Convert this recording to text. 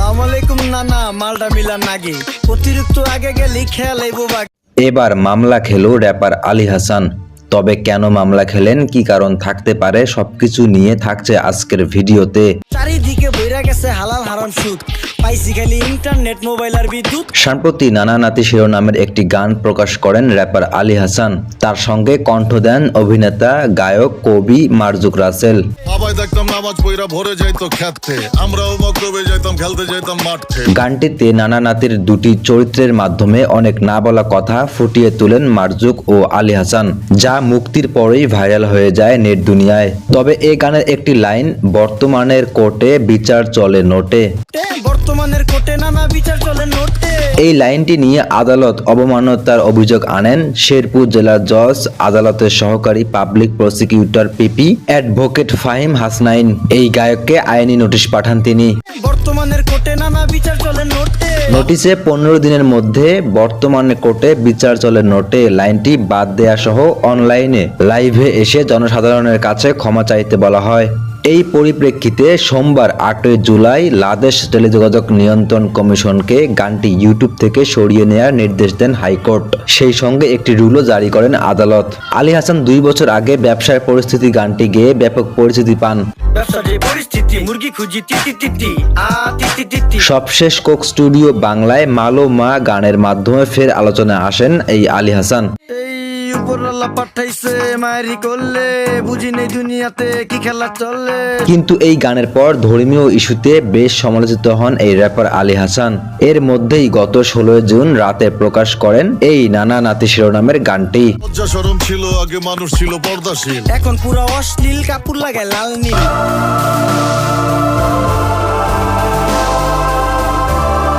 আলাইকুম নানা মালটা মিলা নাগে। অতিরিক্ত আগে গেলি খেয়াল এবার মামলা খেলো র্যাপার আলী হাসান। তবে কেন মামলা খেলেন কি কারণ থাকতে পারে সবকিছু নিয়ে থাকছে আজকের ভিডিওতে। চারিদিকে বইরা গেছে হালাল হারাম সুদ। পাইছি খালি ইন্টারনেট মোবাইল আর বিদ্যুৎ। সম্প্রতি নানা নাতি শিরোনামের একটি গান প্রকাশ করেন র্যাপার আলী হাসান। তার সঙ্গে কণ্ঠ দেন অভিনেতা গায়ক কবি মারজুক রাসেল। বাবাই দেখতাম নামাজ পইরা ভরে যাইতো খেতে। আমরাও মক্তবে যাইতাম খেলতে যাইতাম মাঠে। গানটিতে নানা নাতির দুটি চরিত্রের মাধ্যমে অনেক না বলা কথা ফুটিয়ে তোলেন মারজুক ও আলী হাসান যা মুক্তির পরেই ভাইরাল হয়ে যায় নেট দুনিয়ায়। তবে এ গানের একটি লাইন বর্তমানের কোর্টে বিচার চলে নোটে। বর্তমানের কোটে নানা বিচার চলে নোটে। এই লাইনটি নিয়ে আদালত অবমাননার অভিযোগ আনেন শেরপুর জেলার জজ আদালতের সহকারী public prosecutor P P advocate Fahim Hasnain. এই গায়ককে আইনি নোটিশ পাঠান তিনি। বর্তমানের কোটে নানা বিচার চলে নোটে। নোটিশে পনেরো দিনের মধ্যে বর্তমানে কোর্টে বিচার চলে নোটে। লাইনটি বাদ দেয়া সহ অনলাইনে লাইভে এসে জনসাধারণের কাছে ক্ষমা চাইতে বলা হয়। এই পরিপ্রেক্ষিতে সোমবার আটই জুলাই লাদেশ টেলিযোগাযোগ নিয়ন্ত্রণ কমিশনকে গানটি ইউটিউব থেকে সরিয়ে নেওয়ার নির্দেশ দেন হাইকোর্ট। সেই সঙ্গে একটি রুলও জারি করেন আদালত। আলী হাসান দুই বছর আগে ব্যবসার পরিস্থিতি গানটি গেয়ে ব্যাপক পরিচিতি পান। সবশেষ কোক স্টুডিও বাংলায় মালো মা গানের মাধ্যমে ফের আলোচনায় আসেন এই আলী হাসান। পাঠাইছে মারি করলে বুঝি নেই দুনিয়াতে কি খেলা চলে। কিন্তু এই গানের পর ধর্মীয় ইস্যুতে বেশ সমালোচিত হন এই র্যাপার আলী হাসান। এর মধ্যেই গত ষোলোই জুন রাতে প্রকাশ করেন এই নানা নাতি শিরোনামের গানটি। সরম ছিল আগে মানুষ ছিল পর্দাশীল। এখন পুরো অশ্লীল কাপড় লাগে লাল নীল।